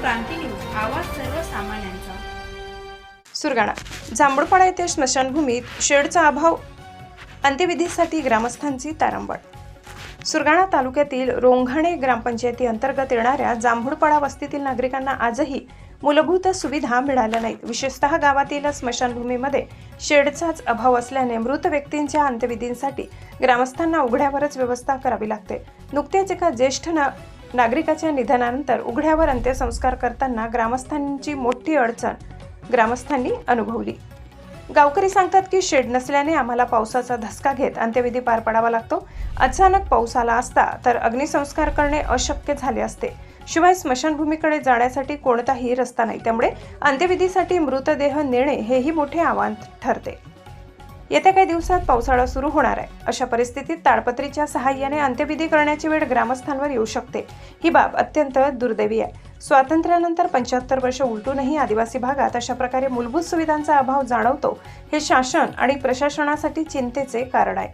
क्रांती news आवाज सर्वसामान्यांचा. सुरगाणा जांभूळपाडा येथे स्मशानभूमीत शेडचा अभाव अंत्यविधीसाठी ग्रामस्थांची तारंबळ. सुरगाणा तालुक्यातील रोंघाणे ग्रामपंचायती अंतर्गत येणाऱ्या जांभूळपाडा वस्तीतील नागरिकांना आजही मूलभूत सुविधा मिळाल्या नाहीत. विशेषतः गावातील स्मशानभूमीमध्ये शेडचाच अभाव असल्याने मृत व्यक्तींच्या अंत्यविधींसाठी ग्रामस्थांना उघड्यावरच व्यवस्था करावी लागते. नुकत्याच एका ज्येष्ठ ना नागरिकाच्या निधनानंतर उघड्यावर अंत्यसंस्कार करताना ग्रामस्थांची मोठी अडचण. ग्रामस्थांनी अनुभवली. गावकरी सांगतात की शेड नसल्याने आम्हाला पावसाचा धसका घेत अंत्यविधी पार पाडावा लागतो. अचानक पाऊस आला असता तर अग्निसंस्कार करणे अशक्य झाले असते. शिवाय स्मशानभूमीकडे जाण्यासाठी कोणताही रस्ता नाही. त्यामुळे अंत्यविधीसाठी मृतदेह नेणे हेही मोठे आव्हान ठरते. येत्या काही दिवसात पावसाळा सुरू होणार आहे. अशा परिस्थितीत ताडपत्रीच्या सहाय्याने अंत्यविधी करण्याची वेळ ग्रामस्थांवर येऊ शकते. ही बाब अत्यंत दुर्दैवी आहे. स्वातंत्र्यानंतर पंच्याहत्तर वर्ष उलटूनही आदिवासी भागात अशा प्रकारे मूलभूत सुविधांचा अभाव जाणवतो हे शासन आणि प्रशासनासाठी चिंतेचे कारण आहे.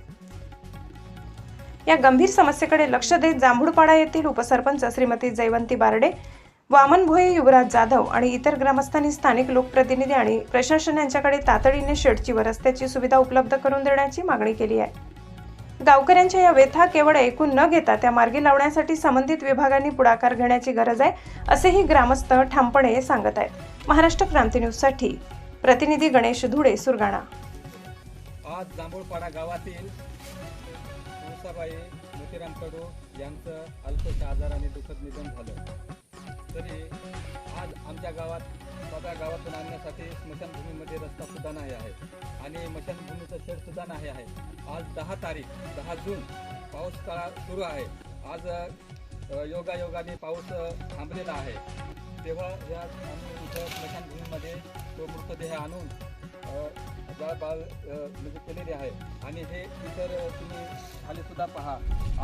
या गंभीर समस्येकडे लक्ष देत जांभूळपाडा येथील उपसरपंच श्रीमती जयवंती बारडे वामन भोये युवराज जाधव आणि इतर ग्रामस्थांनी स्थानिक लोकप्रतिनिधी आणि प्रशासन यांच्याकडे तातडीने शेडची व रस्त्याची सुविधा उपलब्ध करून देण्याची मागणी केली आहे. गावकऱ्यांच्या या व्यथा केवळ ऐकून न घेता त्या मार्गी लावण्यासाठी संबंधित विभागांनी पुढाकार घेण्याची गरज आहे असेही ग्रामस्थ ठामपणे सांगत आहेत. महाराष्ट्र क्रांती न्यूजसाठी प्रतिनिधी गणेश धुडे सुरगाणा. आज जांभूळपाडा गावातील मोतीराम कडू यांचं अल्पशा आजाराने दुःखद निधन झालं. तरी आज आमच्या गावात स्वतः गावातून आणण्यासाठी स्मशानभूमीमध्ये रस्ता सुद्धा नाही आहे. आणि स्मशानभूमीचं शेडसुद्धा नाही आहे. आज दहा तारीख दहा जून पाऊस काळ सुरू आहे. आज योगायोगाने पाऊस थांबलेला आहे. तेव्हा या आम्ही इथं स्मशानभूमीमध्ये तो मृतदेह आणून अ, बाल म्हणजे केलेली आहे. आणि हे इतर तुम्ही खाली सुद्धा पहा.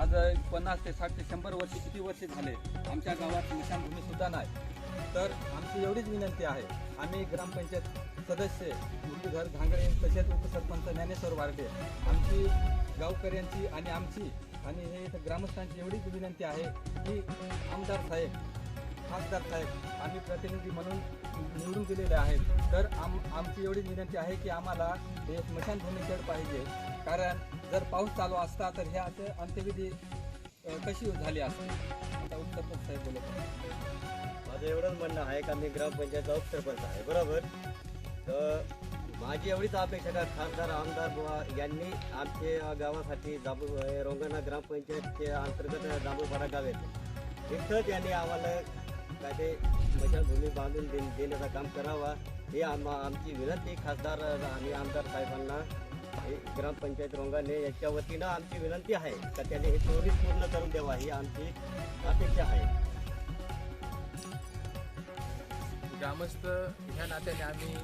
आज पन्नास ते साठ ते शंभर वर्ष किती वर्ष झाले? आमच्या गावात स्मशानभूमी सुद्धा नाही. तर आमची एवढीच विनंती आहे. आम्ही ग्रामपंचायत सदस्य मुरलीधर घांगडे तसेच उपसरपंच ज्ञानेश्वर वारडे आमची गावकऱ्यांची आणि आमची आणि हे ग्रामस्थांची एवढीच विनंती आहे की आमदार साहेब खासदार साहेब आम्ही प्रतिनिधी म्हणून निवडून दिलेले आहेत. तर आम आमची एवढीच विनंती आहे की आम्हाला हे स्मशानभूमी खेळ पाहिजे. कारण जर पाऊस चालू असता तर ह्या अंत्यविधी कशी झाली असती? आता उपसरपंच साहेब बोलत माझं एवढंच म्हणणं आहे का मी ग्रामपंचायतचा उपसरपंच आहे बरोबर? तर माझी एवढीच अपेक्षा का खासदार आमदार बुवा यांनी आमच्या गावासाठी जांभू रोंगणा ग्रामपंचायतच्या अंतर्गत जांभूळपाडा गाव येते. तिथं त्यांनी आम्हाला कायदे स्मशानभूमी बांधून दे देण्याचं काम करावा. हे आम आमची विनंती खासदार आणि आमदार साहेबांना. हे ग्रामपंचायत रोंगाने याच्या वतीनं आमची विनंती आहे का त्याने हे त्वरित पूर्ण करून द्यावा ही आमची अपेक्षा आहे. ग्रामस्थ ह्या नात्याने आम्ही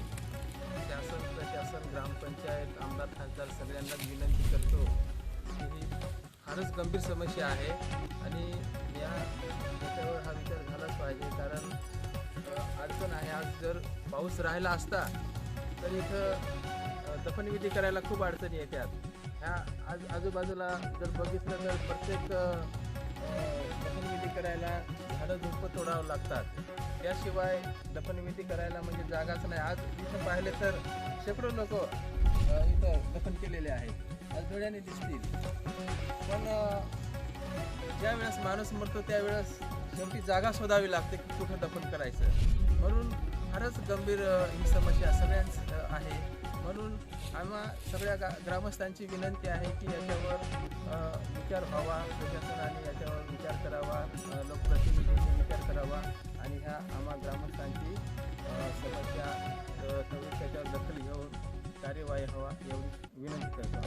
शासन प्रशासन ग्रामपंचायत आमदार खासदार सगळ्यांना विनंती करतो की ही फारच गंभीर समस्या आहे आणि या त्याच्यावर हा विचार पाहिजे कारण अडचण आहे. आज जर पाऊस राहिला असता तर इथं दफनविधी करायला खूप अडचणी येतात. ह्या आज आजूबाजूला जर बघितलं तर प्रत्येक दफनविधी करायला झाडं झुंप तोडावं लागतात. त्याशिवाय दफनविधी करायला म्हणजे जागाच नाही. आज इथं पाहिले तर शेकडो लोक इथं दफन केलेले आहेत. आज डोळ्याने दिसतील. पण ज्यावेळेस माणूस मरतो त्यावेळेस नेमकी जागा शोधावी लागते की कुठं दफन करायचं. म्हणून फारच गंभीर ही समस्या सगळ्यांच आहे. म्हणून आम्हा सगळ्या गा ग्रामस्थांची विनंती आहे की याच्यावर विचार व्हावा प्रशासनाने याच्यावर विचार करावा लोकप्रतिनिधींनी विचार करावा आणि ह्या आम्हा ग्रामस्थांची समस्या त्याच्यावर दखल घेऊन कार्यवाही हवा एवढी विनंती करतो.